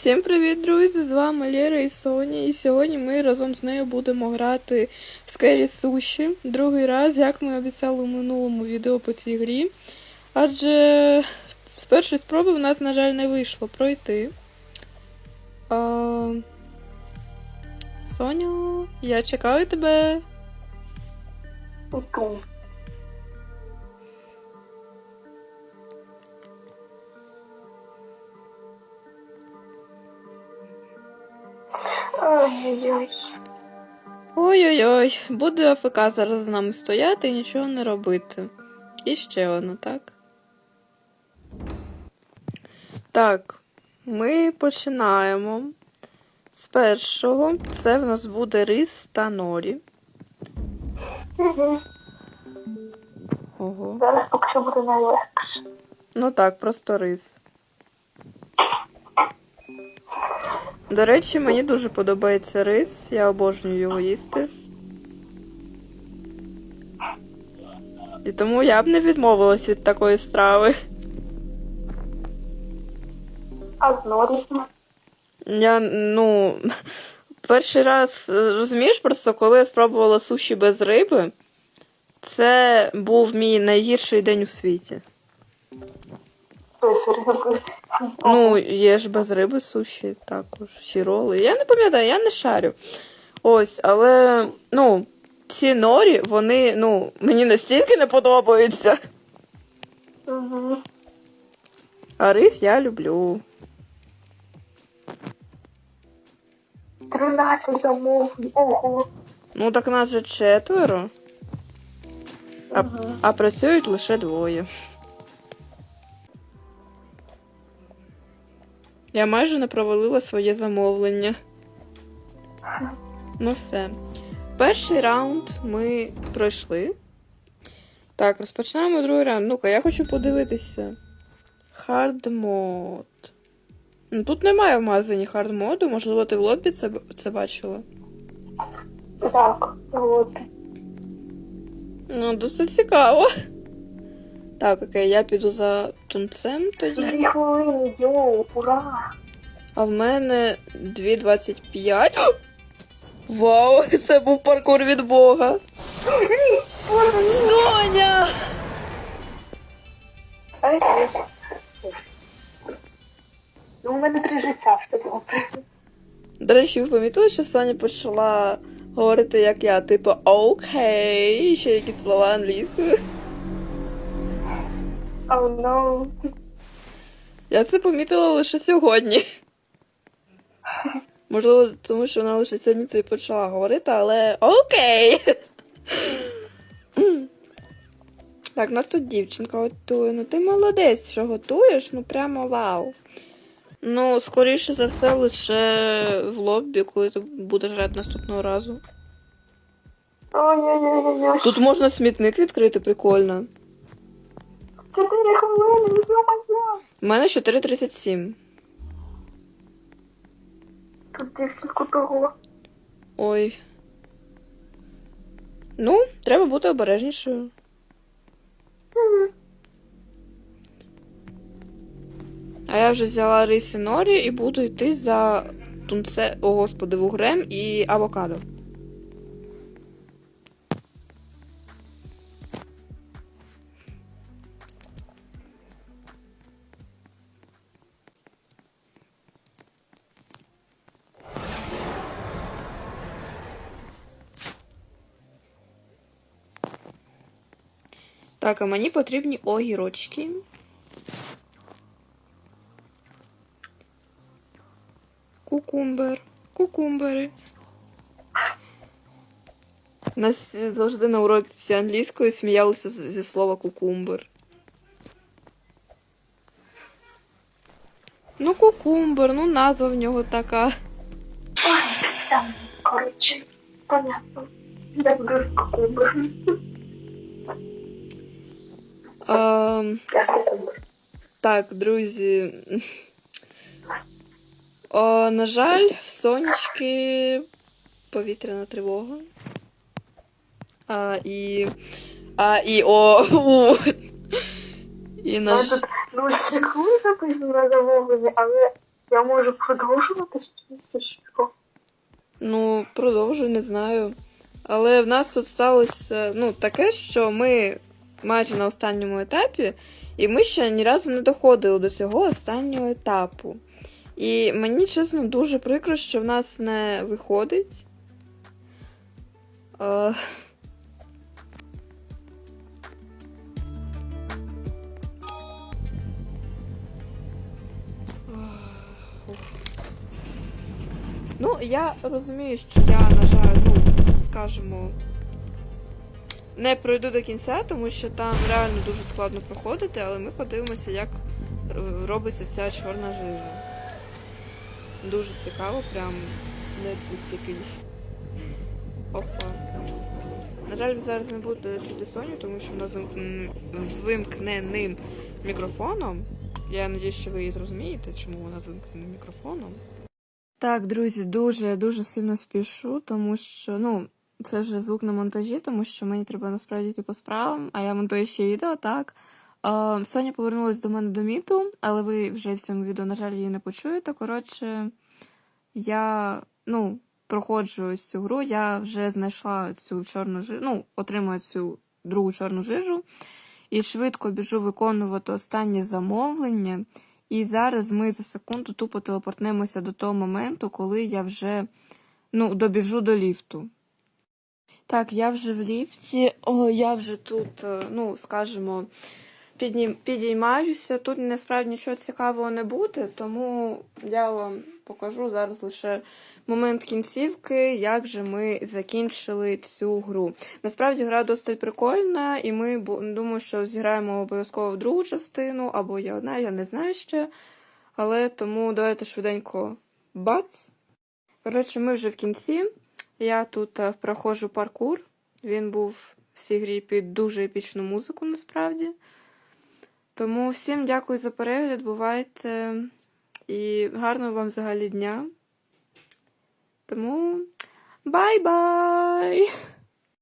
Всім привіт, друзі! З вами Лєра і Соня. І сьогодні ми разом з нею будемо грати в Scary Sushi. Другий раз, як ми обіцяли у минулому відео по цій грі. Адже з першої спроби в нас, на жаль, не вийшло пройти. А... Соня, я чекаю тебе. Ту. Ой-ой-ой. Ой-ой-ой, буде АФК зараз з нами стояти і нічого не робити. І ще одна, так? Так, ми починаємо. З першого це в нас буде рис та норі. Ого. Зараз поки що буде найлегше. Ну так, просто рис. До речі, мені дуже подобається рис, я обожнюю його їсти. І тому я б не відмовилась від такої страви. А з норі? Я, ну, перший раз, е, розумієш, просто коли я спробувала суші без риби, це був мій найгірший день у світі. Без риби. Ну, є ж без риби суші також, чи роли. Я не пам'ятаю, я не шарю. Ось, але, ну, ці норі, вони, ну, мені настільки не подобаються. Угу. А рис я люблю. 13 замовлень. Ого. Ну, так нас же четверо, А- Мгм. а працюють лише двоє. Я майже не провалила своє замовлення. Ну все. Перший раунд ми пройшли. Так, розпочинаємо другий раунд. Ну-ка, я хочу подивитися. Hard мод. Ну, тут немає в магазині моду, можливо, ти в лобі це, це бачила. Так, от. Ну, досить цікаво. Так, окей, я піду за тунцем тоді. Дві хвилини, йоу, ура! А в мене 2.25. Вау, це був паркур від Бога. Соня! Ай, ай. Ну, у мене три життя встигло. До речі, ви помітили, що Соня почала говорити, як я, типу, окей, ще якісь слова англійською. Oh no. Я це помітила лише сьогодні. Можливо, тому що вона лише сьогодні це і почала говорити, але окей. Так, у нас тут дівчинка готує. Ну ти молодець, що готуєш, ну прямо вау. Ну, скоріше за все, лише в лобі, коли ти будеш грати наступного разу. Ой-ой-ой-ой. Тут можна смітник відкрити, прикольно. Чотири хвилини, йо-моє. У мене 4.37. Тут дівчинку того. Ой. Ну, треба бути обережнішою. Мгм. А я вже взяла рис і норі і буду йти за тунце, о господи, вугрем і авокадо. Так, а мені потрібні огірочки. Кукумбер. Кукумбери. Нас завжди на уроці англійської сміялися зі слова кукумбер. Ну, кукумбер, ну назва в нього така. Ой, все. Коротше, понятно. Я буду з кукумбер. Ем, кукумбер. так, друзі. О, на жаль, в сонечки повітряна тривога. А, і. А, і о. У. І Я наш. ну секунд написано на замовлення, але Я можу продовжувати що? Ну, продовжую, не знаю. Але в нас тут сталося ну, таке, що ми майже на останньому етапі, і ми ще ні разу не доходили до цього останнього етапу. І мені, чесно, дуже прикро, що в нас не виходить. Е, Ну, я розумію, що я, на жаль, ну, скажімо, не пройду до кінця, тому що там реально дуже складно проходити, але ми подивимося, як робиться ця чорна жижа. Дуже цікаво, прям Netflix якийсь. Опа. На жаль, зараз не будете чути Соню, тому що вона з вимкненим- мікрофоном. Я надіюсь, що ви її зрозумієте, чому вона з вимкненим мікрофоном. Так, друзі, дуже дуже сильно спішу, тому що ну це вже звук на монтажі, тому що мені треба насправді йти по справам, а я монтую ще відео, так. Е, Соня повернулась до мене до міту, але ви вже в цьому відео, на жаль, її не почуєте. Коротше, я ну, проходжу цю гру, я вже знайшла цю чорну жижу, ну, отримую цю другу чорну жижу і швидко біжу виконувати останнє замовлення. І зараз ми за секунду тупо телепортнемося до того моменту, коли я вже ну, добіжу до ліфту. Так, я вже в ліфті, о, я вже тут, е, ну, скажімо, піднім, підіймаюся. Тут насправді нічого цікавого не буде, тому я вам покажу зараз лише момент кінцівки, як же ми закінчили цю гру. Насправді гра досить прикольна, і ми думаю, що зіграємо обов'язково в другу частину, або я одна, я не знаю ще. Але тому давайте швиденько бац. Коротше, ми вже в кінці. Я тут е, проходжу паркур. Він був в цій грі під дуже епічну музику, насправді. Тому всім дякую за перегляд, бувайте. І гарного вам взагалі дня. Тому бай-бай!